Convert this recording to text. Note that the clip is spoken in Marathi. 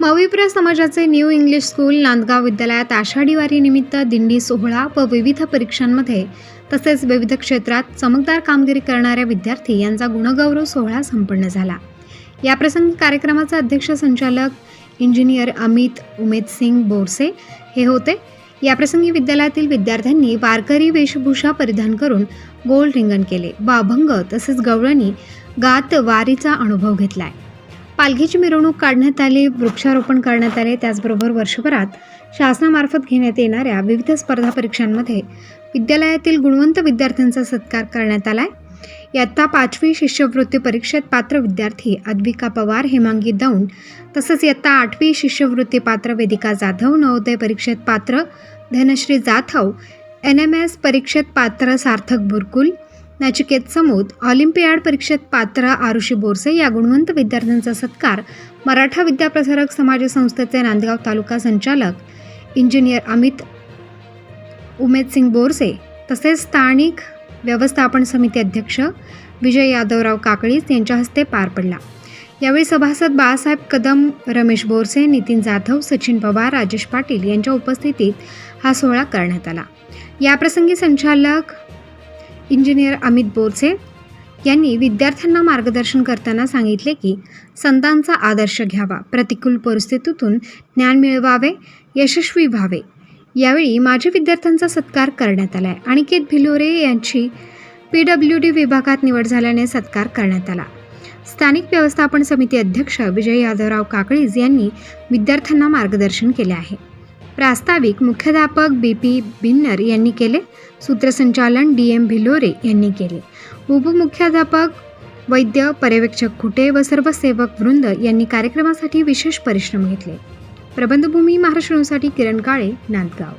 मविप्र समाजाचे न्यू इंग्लिश स्कूल नांदगाव विद्यालयात आषाढी वारीनिमित्त दिंडी सोहळा व विविध परीक्षांमध्ये तसेच विविध क्षेत्रात चमकदार कामगिरी करणाऱ्या विद्यार्थी यांचा गुणगौरव सोहळा संपन्न झाला. याप्रसंगी कार्यक्रमाचे अध्यक्ष संचालक इंजिनियर अमित उमेद सिंग बोरसे हे होते. याप्रसंगी विद्यालयातील विद्यार्थ्यांनी वारकरी वेशभूषा परिधान करून गोल रिंगण केले व अभंग तसेच गवळणी गात वारीचा अनुभव घेतलाय. पालखीची मिरवणूक काढण्यात आली वृक्षारोपण करण्यात आले त्याचबरोबर वर्षभरात शासनामार्फत घेण्यात येणाऱ्या विविध स्पर्धा परीक्षांमध्ये विद्यालयातील गुणवंत विद्यार्थ्यांचा सत्कार करण्यात आलाय. इयत्ता पाचवी शिष्यवृत्ती परीक्षेत पात्र विद्यार्थी अद्विका पवार हेमांगी दौंड तसंच इयत्ता आठवी शिष्यवृत्ती पात्र वेदिका जाधव नवोदय परीक्षेत पात्र Dhanashree Jadhav N M S परीक्षेत पात्र सार्थक बुरकुल नचिकेत समूद ऑलिम्पियाड परीक्षेत पात्र आरुषी बोरसे या गुणवंत विद्यार्थ्यांचा सत्कार मराठा विद्याप्रसारक समाज संस्थेचे नांदगाव तालुका संचालक इंजिनियर अमित उमेदसिंग बोरसे तसेच स्थानिक व्यवस्थापन समिती अध्यक्ष विजय यादवराव काकळीस यांच्या हस्ते पार पडला. यावेळी सभासद बाळासाहेब कदम रमेश बोरसे नितीन जाधव सचिन पवार राजेश पाटील यांच्या उपस्थितीत हा सोहळा करण्यात आला. याप्रसंगी संचालक इंजिनियर अमित बोरसे यांनी विद्यार्थ्यांना मार्गदर्शन करताना सांगितले की संतांचा आदर्श घ्यावा प्रतिकूल परिस्थितीतून ज्ञान मिळवावे यशस्वी व्हावे. यावेळी माझ्या विद्यार्थ्यांचा सत्कार करण्यात आला आहे अनिकेत भिलोरे यांची पी डब्ल्यू डी विभागात निवड झाल्याने सत्कार करण्यात आला. स्थानिक व्यवस्थापन समिती अध्यक्ष विजय यादवराव काकळीज यांनी विद्यार्थ्यांना मार्गदर्शन केले आहे. प्रास्ताविक मुख्याध्यापक बी पी बिन्नर यांनी केले. सूत्रसंचालन डी एम भिलोरे यांनी केले. उपमुख्याध्यापक वैद्य पर्यवेक्षक खुटे व सर्व सेवक वृंद यांनी कार्यक्रमासाठी विशेष परिश्रम घेतले. प्रबंधभूमी महाराष्ट्र न्यूजसाठी किरण काळे नांदगाव.